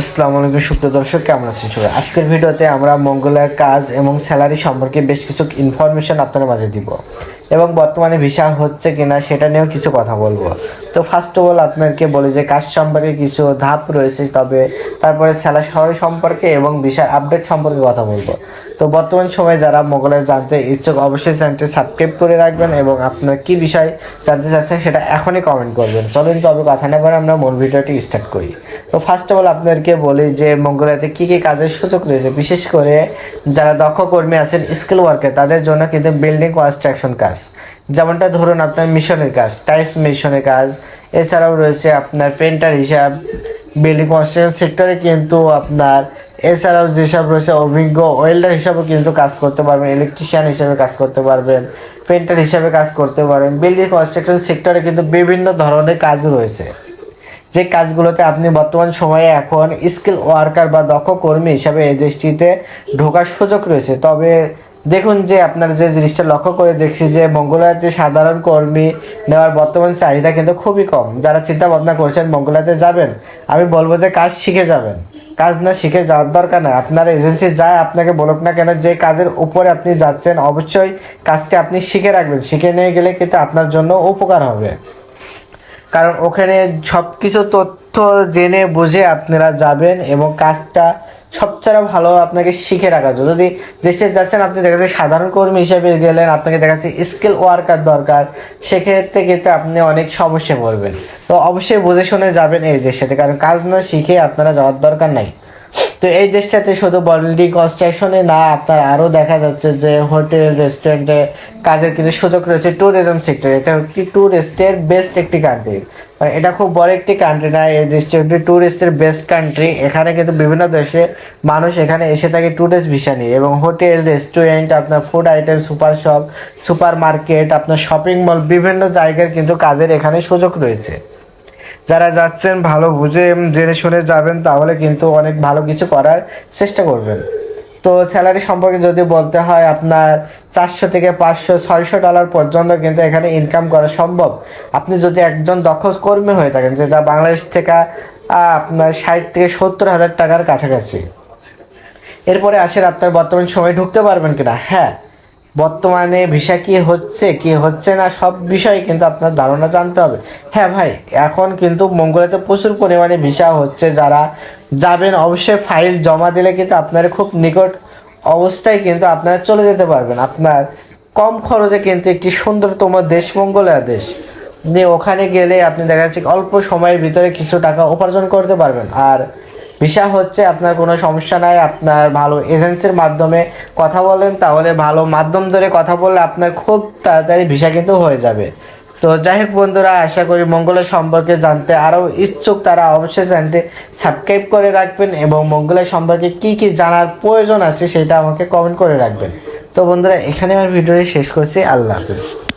আসসালামু আলাইকুম, সুপ্রিয় দর্শক, কেমন আছেন সবাই? আজকের ভিডিওতে আমরা মঙ্গলের কাজ এবং স্যালারি সম্পর্কে বেশ কিছু ইনফরমেশন আপনাদের মাঝে দিব। এবং বর্তমানে ভিসা হচ্ছে কিনা সেটা নিয়েও কিছু কথা বলব। তো ফার্স্ট অফ অল আপনাদেরকে বলি যে কাজ সম্পর্কে কিছু ধাপ রয়েছে, তবে তারপরে স্যালারি সম্পর্কে এবং ভিসার আপডেট সম্পর্কে কথা বলব। তো বর্তমান সময়ে যারা মোগলের জানতে ইচ্ছুক, অবশ্যই চ্যানেলটি সাবস্ক্রাইব করে রাখবেন এবং আপনার কি বিষয় জানতে চাচ্ছেন সেটা এখনই কমেন্ট করবেন। চলুন তবে কথা না করে আমরা মূল ভিডিওটি স্টার্ট করি। তো ফার্স্ট অফ অল আপনাদেরকে বলি যে মঙ্গলাতে কী কী কাজের সুযোগ রয়েছে, বিশেষ করে যারা দক্ষ কর্মী আছেন স্কিল ওয়ার্কে তাদের জন্য কিন্তু বিল্ডিং কনস্ট্রাকশন কাজ। যেমনটা ধরুন আপনার মিশনের কাজ, টাইলস মিশনের কাজ, এছাড়াও রয়েছে আপনার পেন্টার হিসাব, বিল্ডিং কনস্ট্রাকশন সেক্টরে কিন্তু আপনার, এছাড়াও যেসব রয়েছে অভিজ্ঞ ওয়েল্ডার হিসাবে কিন্তু কাজ করতে পারবেন, ইলেকট্রিশিয়ান হিসাবে কাজ করতে পারবেন পেন্টার হিসাবে কাজ করতে পারবেন বিল্ডিং কনস্ট্রাকশন সেক্টরে কিন্তু বিভিন্ন ধরনের কাজ রয়েছে। যে কাজগুলোতে আপনি বর্তমান সময়ে এখন স্কিল ওয়ার্কার বা দক্ষ কর্মী হিসাবে এই দেশটিতে ঢোকার সুযোগ রয়েছে। তবে দেখুন যে আপনার যে জিনিসটা লক্ষ্য করে দেখছি যে মঙ্গলাতে সাধারণ কর্মী নেওয়ার বর্তমান চাহিদা কিন্তু খুবই কম। যারা চিন্তা ভাবনা করছেন মঙ্গলাতে যাবেন, আমি বলব যে কাজ শিখে যাবেন। কাজ না শিখে যাওয়ার দরকার নাই। আপনার এজেন্সি যায় আপনাকে বলুক না কেন, যে কাজের উপরে আপনি যাচ্ছেন, অবশ্যই কাজটি আপনি শিখে রাখবেন। শিখে নিয়ে গেলে কিন্তু আপনার জন্য উপকার হবে। কারণ ওখানে সব কিছু তথ্য জেনে বুঝে আপনারা যাবেন এবং কাজটা সবচেয়ে ভালো আপনাকে শিখে রাখার জন্য। যদি দেশে যাচ্ছেন, আপনি দেখা যাচ্ছে সাধারণ কর্মী হিসেবে গেলেন, আপনাকে দেখা যাচ্ছে স্কিল ওয়ার্কার দরকার, সেক্ষেত্রে কিন্তু আপনি অনেক সমস্যায় পড়বেন তো অবশ্যই বুঝে শুনে যাবেন এই দেশটাতে কারণ কাজ না শিখে আপনারা যাওয়ার দরকার নাই। তো এই দেশটাতে শুধু বিল্ডিং কনস্ট্রাকশনে না, আপনার আরও দেখা যাচ্ছে যে হোটেল রেস্টুরেন্টে কাজের কিন্তু সুযোগ রয়েছে ট্যুরিজম সেক্টর এটা একটি ট্যুরিস্টের বেস্ট একটি কান্ট্রি এটা খুব বড় একটি কান্ট্রি না, এই দেশটি একটি ট্যুরিস্টের বেস্ট কান্ট্রি এখানে কিন্তু বিভিন্ন দেশে মানুষ এখানে এসে থাকে ট্যুরিস্ট ভিসা নিয়ে এবং হোটেল রেস্টুরেন্ট আপনার food item super shop super market আপনার শপিং মল বিভিন্ন জায়গার কিন্তু কাজের এখানে সুযোগ রয়েছে। যারা যাচ্ছেন ভালো বুঝে জেনে শুনে যাবেন, তাহলে কিন্তু অনেক ভালো কিছু করার চেষ্টা করবেন। তো স্যালারি সম্পর্কে যদি বলতে হয়, আপনার চারশো থেকে পাঁচশো, ছয়শো ডলার পর্যন্ত কিন্তু এখানে ইনকাম করা সম্ভব। আপনি যদি একজন দক্ষ কর্মী হয়ে থাকেন, যেটা বাংলাদেশ থেকে আপনার ষাট থেকে সত্তর হাজার টাকার কাছাকাছি। এরপরে আসেন, আপনার বর্তমান সময় ঢুকতে পারবেন কিনা? হ্যাঁ বর্তমানে ভিসা কি হচ্ছে কি হচ্ছে না, সব বিষয়ে কিন্তু আপনার ধারণা জানতে হবে। হ্যাঁ ভাই, এখন কিন্তু মঙ্গলাতে প্রচুর পরিমাণে ভিসা হচ্ছে, যারা যাবেন অবশ্যই ফাইল জমা দিলে কিন্তু আপনার খুব নিকট অবস্থায় কিন্তু আপনারা চলে যেতে পারবেন। আপনার কম খরচে কিন্তু একটি সুন্দরতম দেশ মঙ্গোলিয়া দেশ। ওখানে গেলে আপনি দেখা যাচ্ছে অল্প সময়ের ভিতরে কিছু টাকা উপার্জন করতে পারবেন। আর ভিসা হচ্ছে আপনার কোনো সমস্যা নাই, আপনার ভালো এজেন্সির মাধ্যমে কথা বলেন, তাহলে ভালো মাধ্যম ধরে কথা বললে আপনার খুব তাড়াতাড়ি ভিসা কিন্তু হয়ে যাবে। তো যাই হোক বন্ধুরা, আশা করি মঙ্গলের সম্পর্কে জানতে আরও ইচ্ছুক তারা অবশ্যই চ্যানেলটি সাবস্ক্রাইব করে রাখবেন এবং মঙ্গলের সম্পর্কে কি কি জানার প্রয়োজন আছে সেটা আমাকে কমেন্ট করে রাখবেন। তো বন্ধুরা এখানে আমার ভিডিওটি শেষ করছি। আল্লাহ হাফিজ।